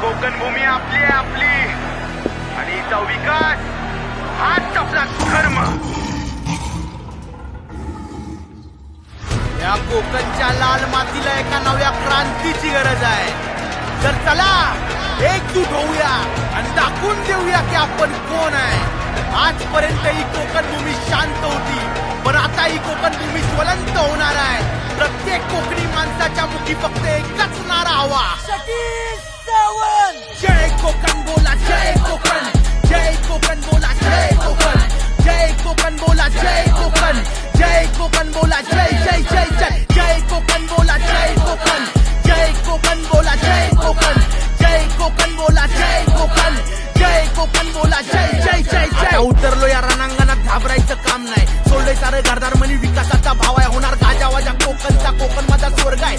कोकण भूमी आपली आहे आपली. आणि हिचा विकास हाच आपला कर्म. या कोकणच्या लाल मातीला एका नव्या क्रांतीची गरज आहे. तर चला एकजूट होऊया आणि दाखवून देऊया की आपण कोण आहे. आजपर्यंत ही कोकण भूमी शांत होती पण आता ही कोकण भूमी ज्वलंत होणार आहे. प्रत्येक कोकणी माणसाच्या मुखी फक्त एकच नारा हवा. जय कोकण बोला जय कोकण जय कोकण बोला जय कोकण जय कोकण बोला जय कोकण जय कोकण बोला जय जय जय जय जय कोकण बोला जय कोकण जय कोकण बोला जय कोकण जय कोकण बोला जय कोकण जय कोकण बोला जय जय जय जय उतरलो या रणांगणात घाबरायचं काम नाही सोडलंय सारं घरदार म्हणी विकासाचा भाव होणार गाजा वाजा कोकणचा कोकण